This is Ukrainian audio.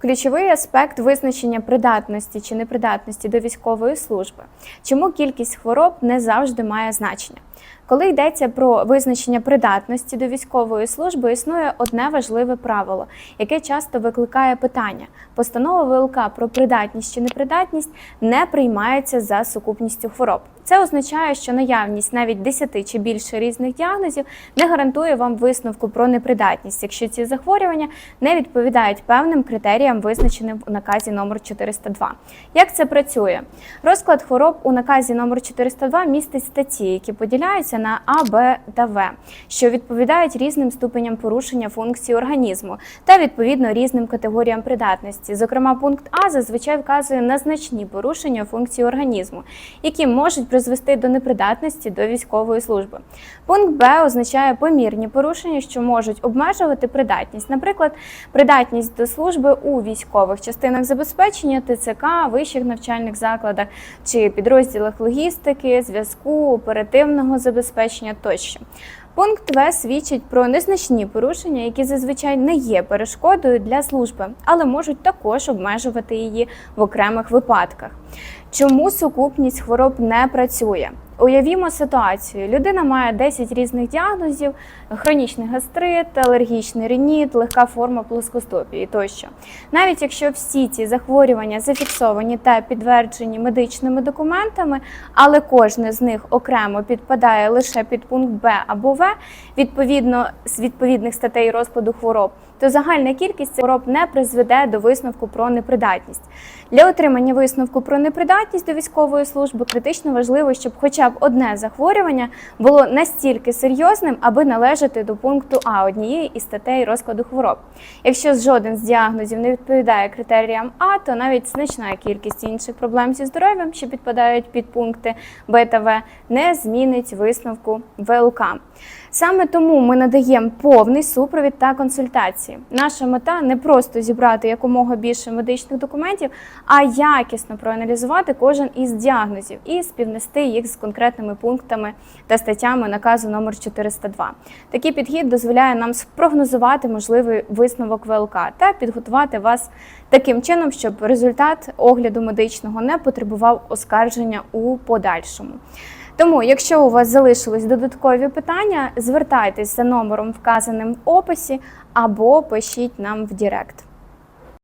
Ключовий аспект визначення придатності чи непридатності до військової служби. Чому кількість хвороб не завжди має значення? Коли йдеться про визначення придатності до військової служби, існує одне важливе правило, яке часто викликає питання. Постанова ВЛК про придатність чи непридатність не приймається за сукупністю хвороб. Це означає, що наявність навіть 10 чи більше різних діагнозів не гарантує вам висновку про непридатність, якщо ці захворювання не відповідають певним критеріям, визначеним у наказі номер 402. Як це працює? Розклад хвороб у наказі номер 402 містить статті, які поділяються на А, Б та В, що відповідають різним ступеням порушення функцій організму та відповідно різним категоріям придатності. Зокрема, пункт А зазвичай вказує на значні порушення функцій організму, які можуть призвести до непридатності до військової служби. Пункт Б означає помірні порушення, що можуть обмежувати придатність, наприклад, придатність до служби у військових частинах забезпечення ТЦК, вищих навчальних закладах чи підрозділах логістики, зв'язку, оперативного забезпечення тощо. Пункт В свідчить про незначні порушення, які зазвичай не є перешкодою для служби, але можуть також обмежувати її в окремих випадках. Чому сукупність хвороб не працює? Уявімо ситуацію: людина має 10 різних діагнозів: хронічний гастрит, алергічний реніт, легка форма плоскостопії тощо. Навіть якщо всі ці захворювання зафіксовані та підтверджені медичними документами, але кожне з них окремо підпадає лише під пункт Б або В, відповідно з відповідних статей розкладу хвороб, то загальна кількість хвороб не призведе до висновку про непридатність. Для отримання висновку про непридатність до військової служби критично важливо, щоб хоча б одне захворювання було настільки серйозним, аби належати до пункту А однієї із статей розкладу хвороб. Якщо жоден з діагнозів не відповідає критеріям А, то навіть значна кількість інших проблем зі здоров'ям, що підпадають під пункти Б та В, не змінить висновку ВЛК. Саме тому ми надаємо повний супровід та консультації. Наша мета не просто зібрати якомога більше медичних документів, а якісно проаналізувати кожен із діагнозів і співнести їх з конкретними пунктами та статтями наказу номер 402. Такий підхід дозволяє нам спрогнозувати можливий висновок ВЛК та підготувати вас таким чином, щоб результат огляду медичного не потребував оскарження у подальшому. Тому, якщо у вас залишились додаткові питання, звертайтесь за номером, вказаним в описі, або пишіть нам в Директ.